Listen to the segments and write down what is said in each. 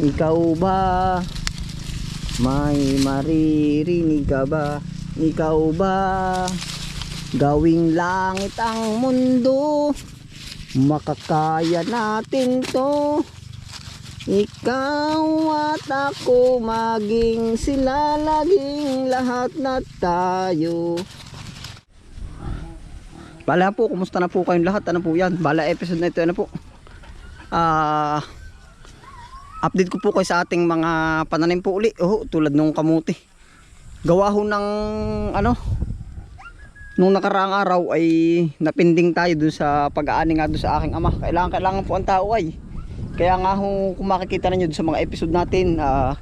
Ikaw ba? May maririnig ka ba? Ikaw ba? Gawing langit ang mundo Makakaya natin to Ikaw at ako maging sila laging lahat na tayo Bala po, kumusta na po kayong lahat? Ano po yan? Bala episode na ito, ano po? Ah update ko po kayo sa ating mga pananim po uli. Oh, tulad nung kamuti. Gawa ho ng ano nung nakaraang araw ay napinding tayo dun sa pag-aani nga dun sa aking ama. Kailangan kailangan po ang tao ay. Kaya nga ho kung makikita ninyo sa mga episode natin ah,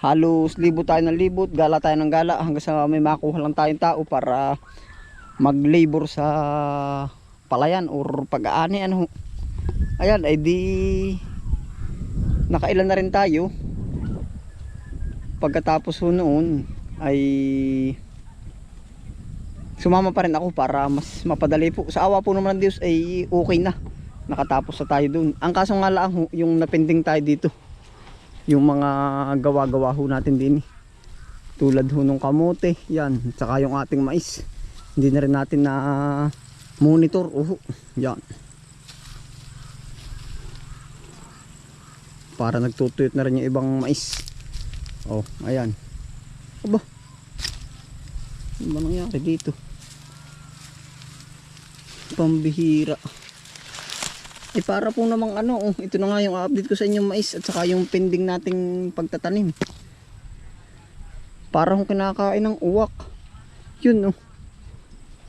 halos libot tayo ng libot gala tayo ng gala hanggang sa may makuha lang tayong tao para mag labor sa palayan or pag-aani ano ayan ay di nakailan na rin tayo. Pagkatapos ho noon ay sumama pa rin ako para mas mapadali po. Sa awa po naman ng Diyos ay okay na. Nakatapos na tayo dun ang kaso nga lang ho, yung napending tayo dito yung mga gawa-gawa ho natin din. Eh. tulad ho nung kamote yan tsaka yung ating mais. Hindi na rin natin na monitor uho yan para nagtutuyot na rin yung ibang mais. Oh ayan. Aba. Ano ba nangyari dito? Pambihira. Eh para po namang ano oh, ito na nga yung update ko sa inyong mais at saka yung pending nating pagtatanim. Para kung kinakain ng uwak. Yun oh.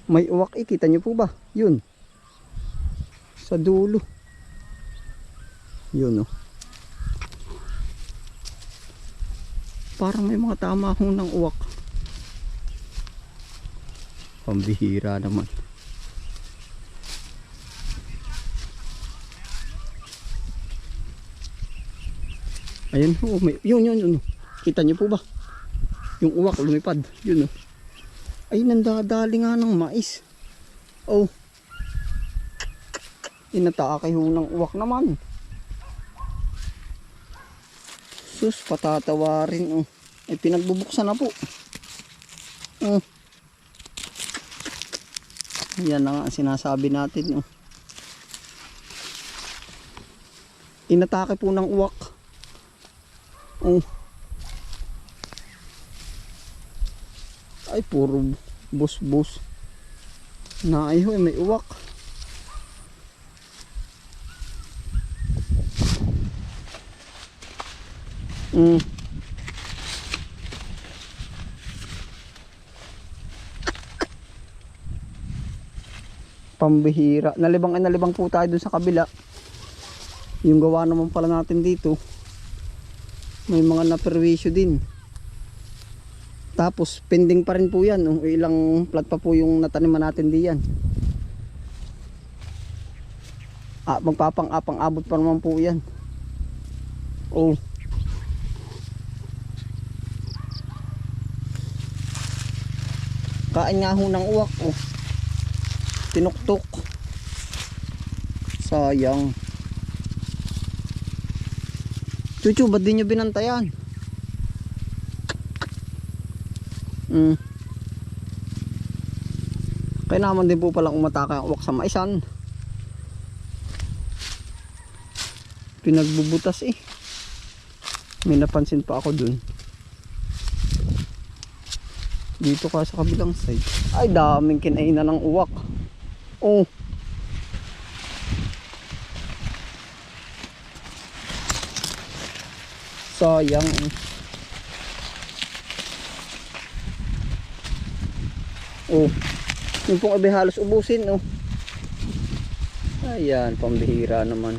May uwak eh kita nyo po ba? Yun. Sa dulo. Yun oh parang may mga tama akong ng uwak pambihira naman. Ayun ho may, yun yun yun. Kita nyo po ba? Yung uwak lumipad. Yun oh. Ay nandadali nga ng mais. Oh. Inatake ho ng uwak naman sus patatawarin oh. Ay pinagbubuksan na po. Oh. Yan na sinasabi natin oh. Inatake po ng uwak. Oh. Ay puro bus bus na ay ho may uwak pambihira. Nalibang ay nalibang po tayo dun sa kabila. Yung gawa naman pala natin dito may mga naperwisyo din. Tapos pending pa rin po yan. Oh. ilang plat pa po yung nataniman natin diyan ah, magpapang apang abot pa naman po yan. Oh kain nga ho ng uwak oh. Tinuktok. Sayang. Chuchu ba't di nyo binantayan? Mm. kaya naman din po palang umatake ang uwak sa maisan. Pinagbubutas eh. May napansin pa ako dun dito ka sa kabilang side. Ay daming kinainan ng uwak. Oh. Sayang eh. oh. Yung pong abe halos ubusin oh. Ayan pambihira naman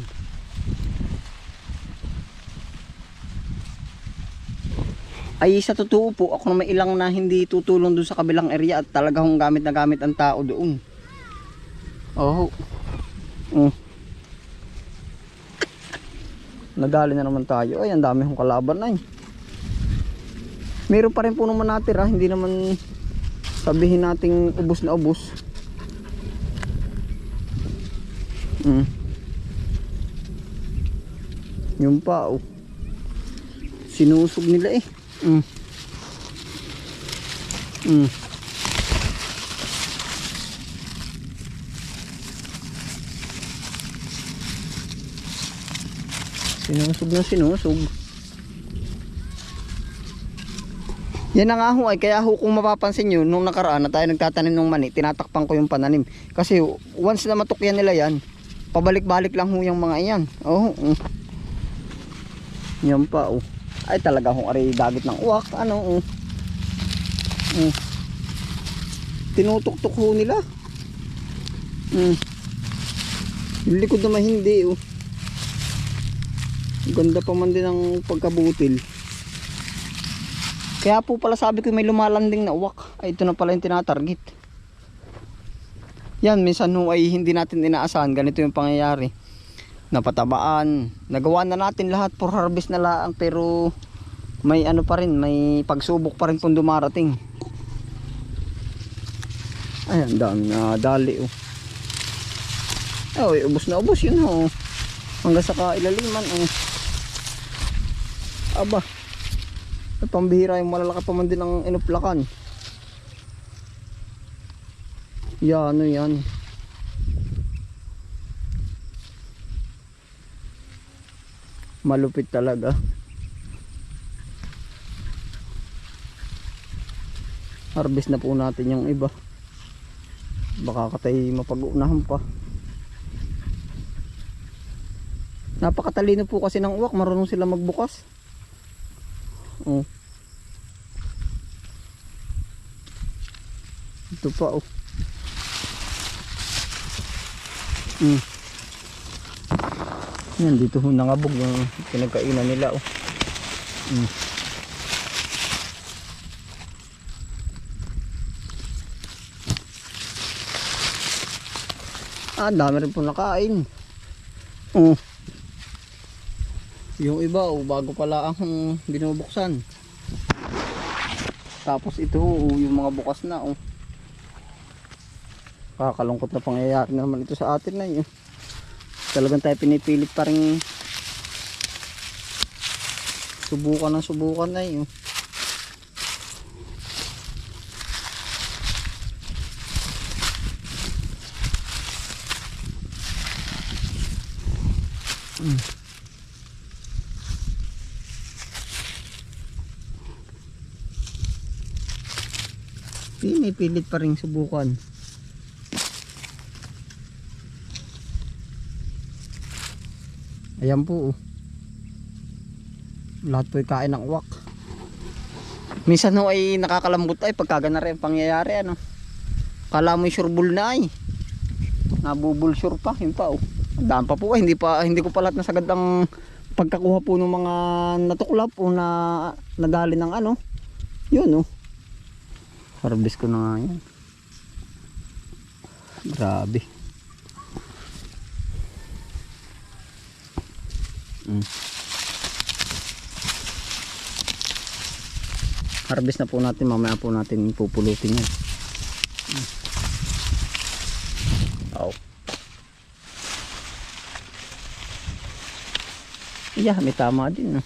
ay sa totoo po ako na may ilang na hindi tutulong dun sa kabilang area at talaga hong gamit na gamit ang tao doon. Oh mm. nadali na naman tayo. Ay ang dami hong kalaban na meron pa rin po naman natira hindi naman sabihin nating ubos na ubos. Mm. yun pa oh. Sinusog nila eh. Mm. Mm. Sinusog na sinusog. Yan na nga ay kaya ho kung mapapansin nyo nung nakaraan na tayo nagtatanim ng mani, tinatakpan ko yung pananim. Kasi once na matukyan nila yan, pabalik-balik lang ho yung mga iyan. Oo. Oh, Yan pa oh. Ay talaga hong ari dagit ng uwak. Ano oh. Mm. Tinutuktok ho nila. Mm. Yung likod naman hindi oh. Ganda pa man din ang pagkabutil. Kaya po pala sabi ko may lumalanding na uwak. Ay ito na pala yung tinatarget. Yan, minsan ho ay hindi natin inaasahan. Ganito yung pangyayari. Napatabaan. Nagawa na natin lahat for harvest na lang. Pero may ano pa rin. May pagsubok pa rin kung dumarating. Ayan, dami na dali oh. Ay, ubos na ubos yun oh. Hanggang sa kailaliman oh. Aba. Ay, pambihira yung malalaki pa man din ang inuplakan. Yan, ano yan. Malupit talaga. Harvest na po natin yung iba. Baka katay mapag-unahan pa. Napakatalino po kasi ng uwak, marunong sila magbukas. Oh. Ito pa oh. Mm. Yan dito ho nangabog yung pinagkainan nila oh. Mm. Ah, dami rin po nakain. Oh. Yung iba, oh, bago pala ang binubuksan. Tapos ito, oh, yung mga bukas na, oh. Kakalungkot na pangyayari naman ito sa atin na yun. Talagang tayo pinipilit pa rin subukan ng subukan na yun. Pinipilit pa rin subukan. Ayan po. oh. Lahat po ay kain ng uwak. Minsan ho ay nakakalambot ay pagkagana rin ang pangyayari ano. Kala mo sureball na ay. Nabubulsure pa, yun pa oh. Dami pa po, eh. hindi pa hindi ko pa lahat nasagad ang pagkakuha po ng mga natuklap o na nadali ng ano. Yun oh. Harvest ko na nga yan. Grabe. Mm. Harvest na po natin, mamaya po natin pupulutin yan. Oh. Yeah, may tama din.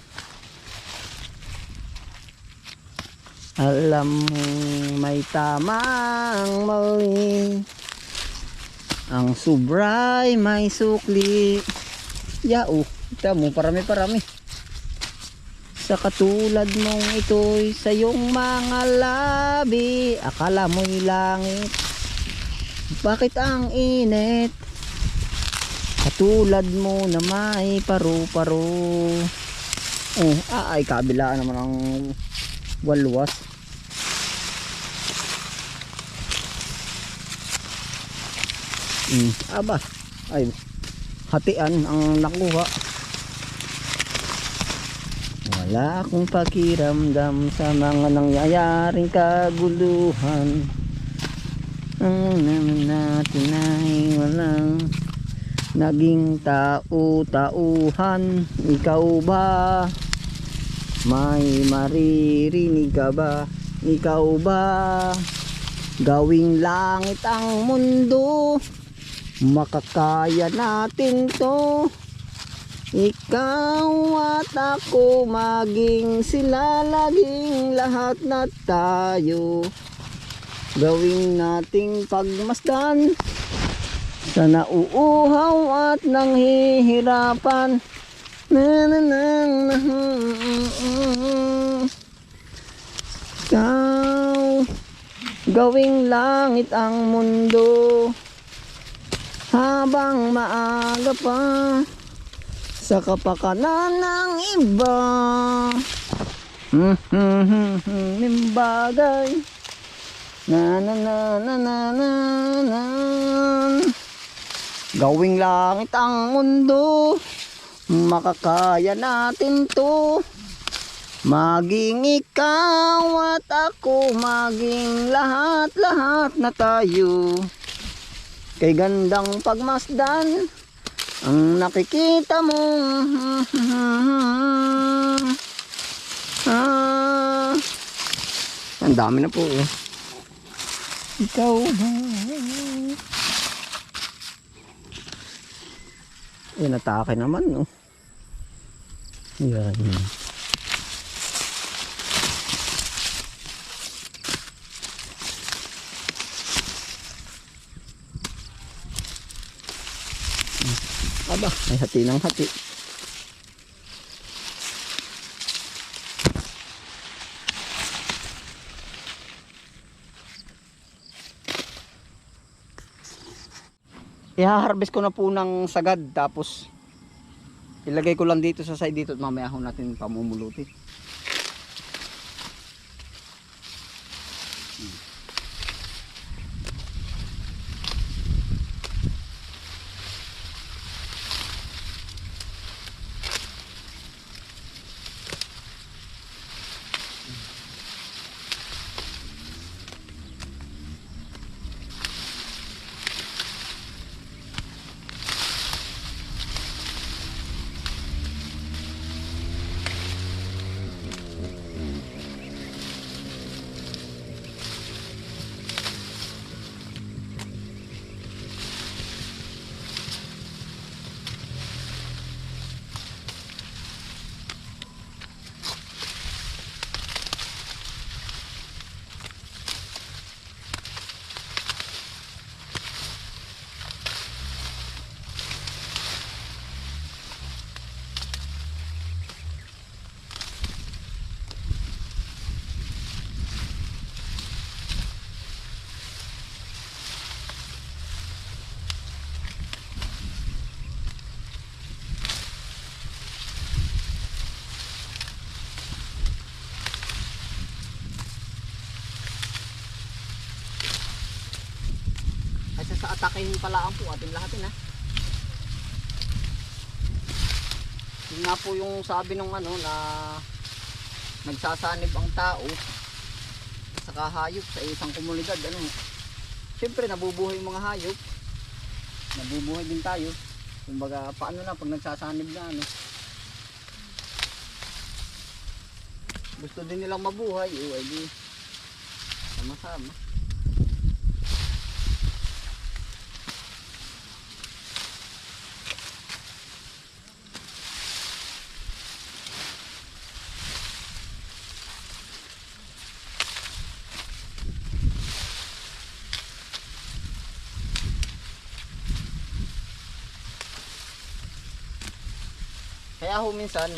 Alam mong may tamang mali Ang subray may sukli Yao, ito mo parami parami Sa katulad mong ito'y sa iyong mga labi Akala mo'y langit. Bakit ang init? Katulad mo na may paru-paro Oh, ah, ay kabilaan naman ang walwas. Mm, aba, ay hatian ang nakuha. Wala akong pakiramdam sa mga nangyayaring kaguluhan. Ang naman natin ay walang naging tao-tauhan. Ikaw ba? May maririnig ka ba? Ikaw ba? Gawing langit ang mundo Makakaya natin to Ikaw at ako maging sila laging lahat na tayo. Gawing nating pagmasdan Sa nauuhaw at nanghihirapan. Na na na na. Ikaw Gawing langit ang mundo Habang maaga pa Sa kapakanan ng iba. Yung bagay Na na na na na na na. Gawing langit ang mundo. Makakaya natin to. Maging ikaw at ako Maging lahat-lahat na tayo. Kay gandang pagmasdan Ang nakikita mo ah, Ang dami na po eh. Ikaw ba? Yan, atake naman, no? Yan. Aba, may hati ng hati. I-harvest ko na po ng sagad tapos ilagay ko lang dito sa side dito at mamaya ho natin pamumuluti. Kasi sa atakehin pala ang po ating lahatin ha. Yun nga po yung sabi nung ano na nagsasanib ang tao sa kahayop sa isang komunidad ano. Siyempre nabubuhay yung mga hayop. Nabubuhay din tayo. Kumbaga paano na pag nagsasanib na ano. Gusto din nilang mabuhay, eh, ay di sama-sama. Kaya ho minsan,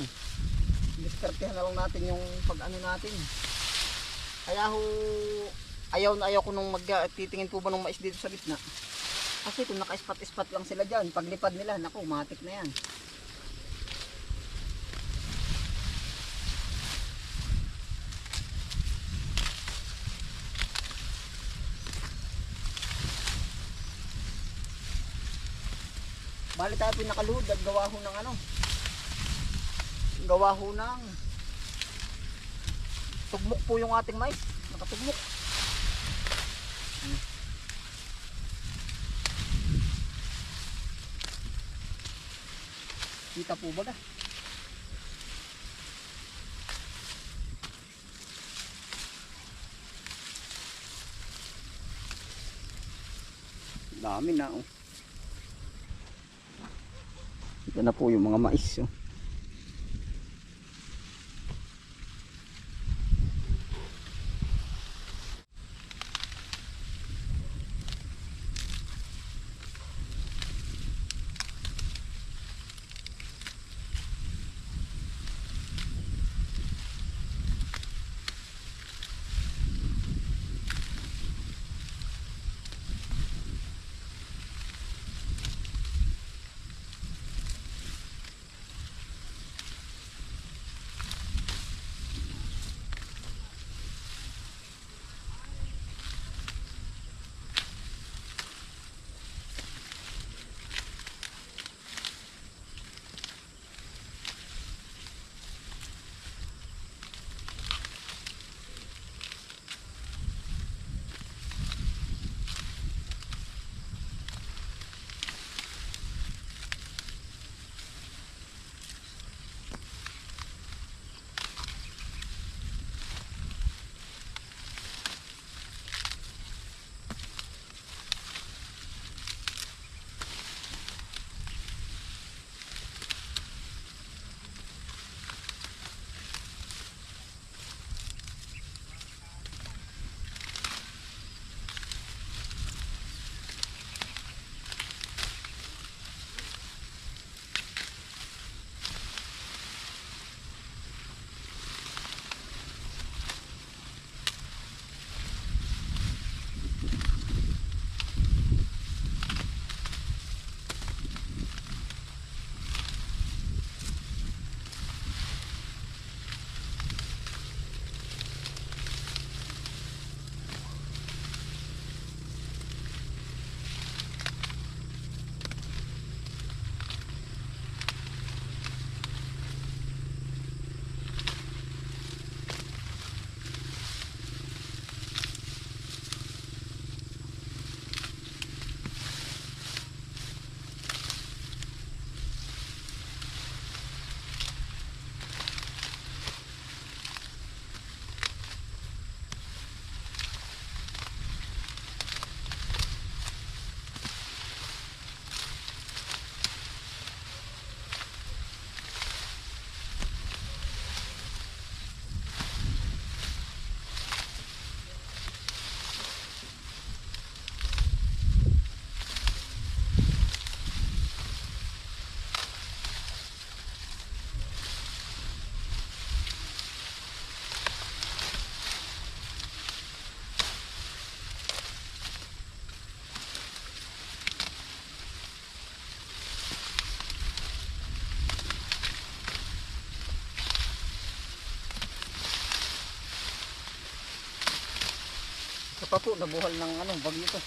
diskartehan na lang natin yung pag ano natin. Kaya ho, ayaw na ayaw ko nung mag titingin po ba ng mais dito sa gitna. Kasi kung naka-spot-spot lang sila dyan, paglipad nila, naku, matik na yan. Bali tayo pinakaluhod at gawa ho ng ano. Gawa ho ng tugmok po yung ating mais. Nakatugmok. Kita po ba na? Dami na oh. Yan na po yung mga mais. Oh. Pa po, nabuhal ng ano, bagyo to.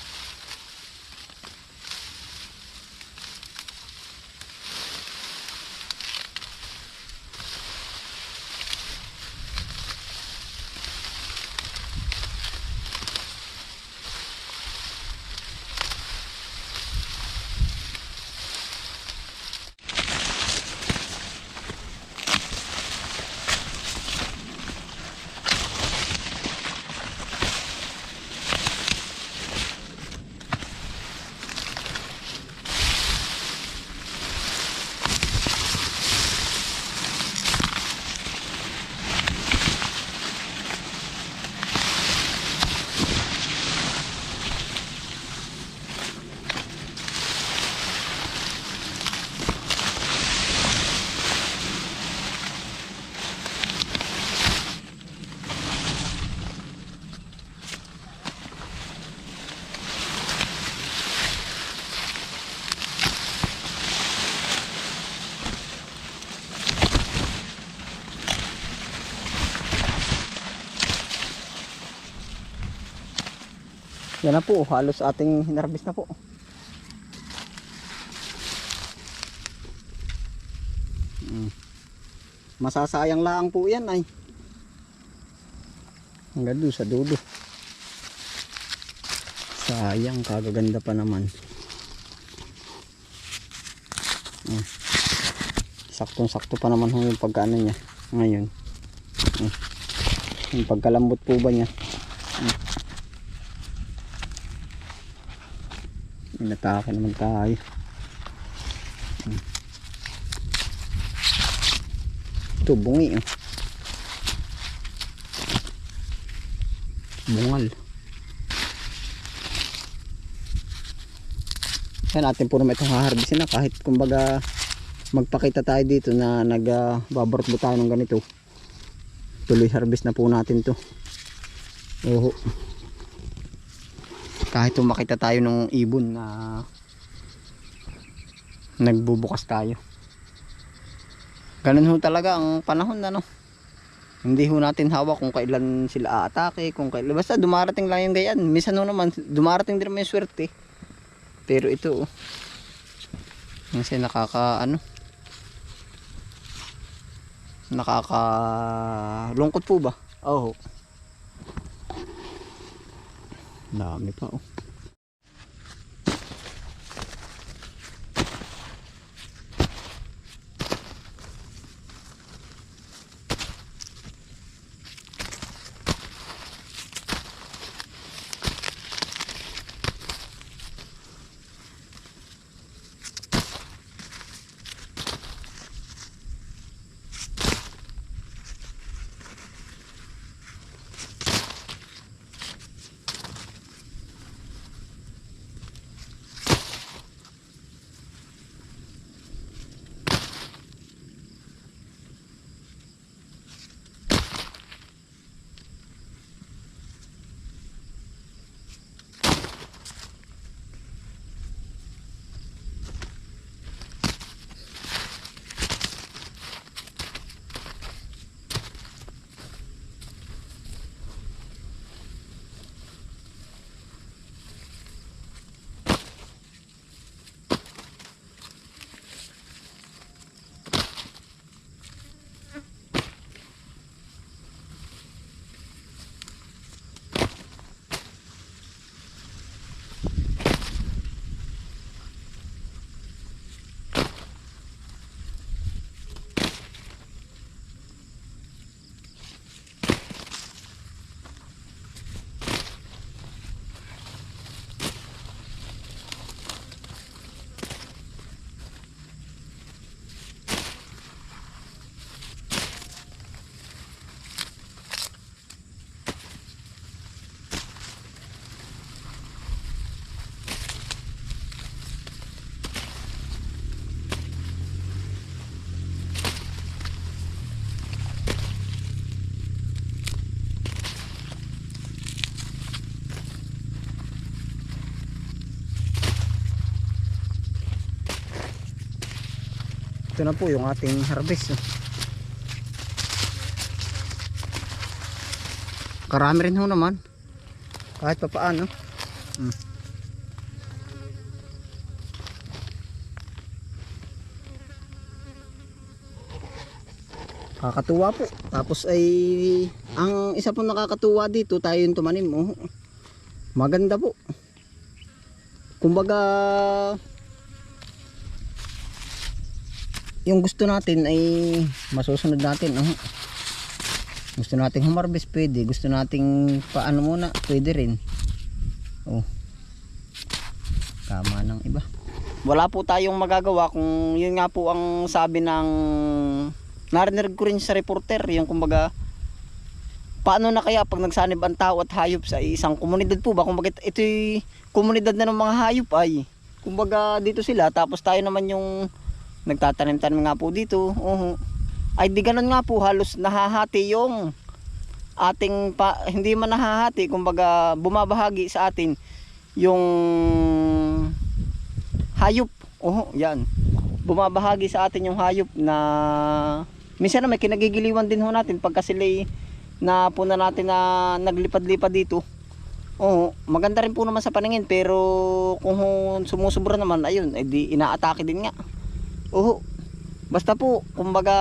Yan na po, halos ating hinarbis na po. Mm. Masasayang laang po yan ay. Hanggang doon sa dulo. Sayang, kagaganda pa naman. Mm. Saktong-sakto pa naman yung pagkaano niya ngayon. Mm. Yung pagkalambot po ba niya. Inatake naman tayo. Ito, bungi. Oh. Bungal. Yan natin po naman itong haharbisin na kahit kumbaga magpakita tayo dito na nagbabarot uh, tayo ng ganito. Tuloy harvest na po natin to. Oo. Kahit makita tayo ng ibon na nagbubukas tayo. Ganun ho talaga ang panahon na no. Hindi ho natin hawak kung kailan sila aatake, kung kailan. Basta dumarating lang yung gayan. Minsan ho naman, dumarating din naman yung swerte. Pero ito, oh. Kasi nakaka, ano, nakaka lungkot po ba? Oo. Dami pa, oh. Ito na po yung ating harvest. Karami rin ho naman. Kahit pa paano. Hmm. Kakatuwa po. Tapos ay ang isa po nakakatuwa dito tayo yung tumanim. Oh. Maganda po. Kumbaga yung gusto natin ay masusunod natin. Oh. Gusto nating humarbis pwede. Gusto nating paano muna pwede rin. Oh. Tama ng iba. Wala po tayong magagawa kung yun nga po ang sabi ng narinig ko rin sa reporter yung kumbaga paano na kaya pag nagsanib ang tao at hayop sa isang komunidad po ba kumbaga ito'y komunidad na ng mga hayop ay kumbaga dito sila tapos tayo naman yung nagtatanim-tanim nga po dito. Uh, ay di ganun nga po. Halos nahahati yung ating pa, hindi man nahahati kumbaga bumabahagi sa atin yung hayop. Oh yan. Bumabahagi sa atin yung hayop na minsan may kinagigiliwan din ho natin pagka sila na puna natin na naglipad-lipad dito. Oo, maganda rin po naman sa paningin pero kung sumusubra naman ayun, edi inaatake din nga. Oo. Basta po, kumbaga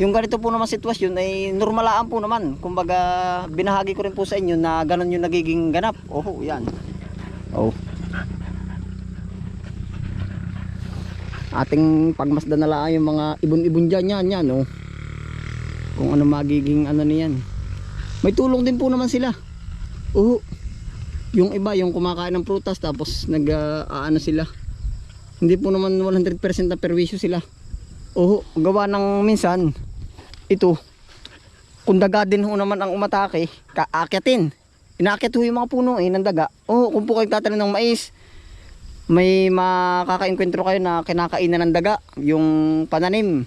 yung ganito po naman sitwasyon ay normalaan po naman. Kumbaga binahagi ko rin po sa inyo na ganun yung nagiging ganap. Oo, yan. Oh. Ating pagmasdan na lang yung mga ibon-ibon dyan yan, yan, oh. Kung ano magiging ano niyan. May tulong din po naman sila. Oo. Yung iba, yung kumakain ng prutas tapos nag uh, ano sila. Hindi po naman 100% na perwisyo sila. Oo, gawa ng minsan, ito, kung daga din ho naman ang umatake, kaakyatin. Inaakit ho yung mga puno eh, ng daga. Oo, kung po kayo tatanim ng mais, may makaka-enkwentro kayo na kinakainan ng daga, yung pananim.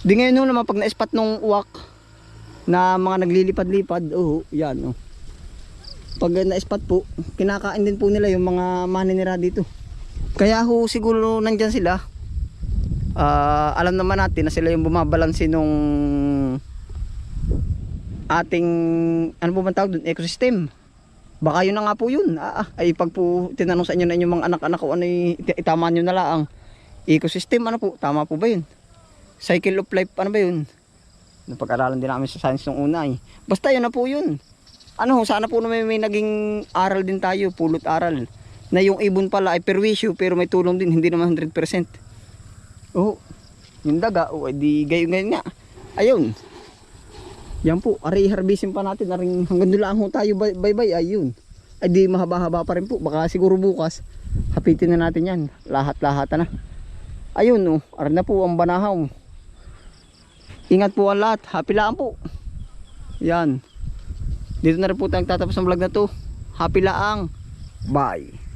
Di ngayon ho naman pag na-spot nung uwak na mga naglilipad-lipad, oo, yan oh. Pag na-spot po, kinakain din po nila yung mga maninira dito. Kaya ho siguro nandyan sila, Ah, alam naman natin na sila yung bumabalanse nung ating ano po bang tawag doon ecosystem. Baka yun na nga po yun. Ah, ah, ay pag po tinanong sa inyo na inyong mga anak-anak ko ano itama nyo na lang. Ecosystem ano po? Tama po ba yun? Cycle of life ano ba yun? Napag-aralan din namin sa science nung una eh. Basta yun na po yun. Ano sana po na may, may naging aral din tayo pulot aral na yung ibon pala ay perwisyo pero may tulong din hindi naman 100% Oo. Yung daga, o di gayon ngayon nga. Ayun. Yan po, aray harbisin pa natin, aring hanggang doon lang tayo bye bye, ayun. Ay di mahaba-haba pa rin po, baka siguro bukas, hapitin na natin yan, lahat-lahat na. Ayun oh, aray na po ang banahaw. Ingat po ang lahat, happy lang po. Yan. Dito na rin po tayong tatapos ang vlog na to. Happy lang. Bye.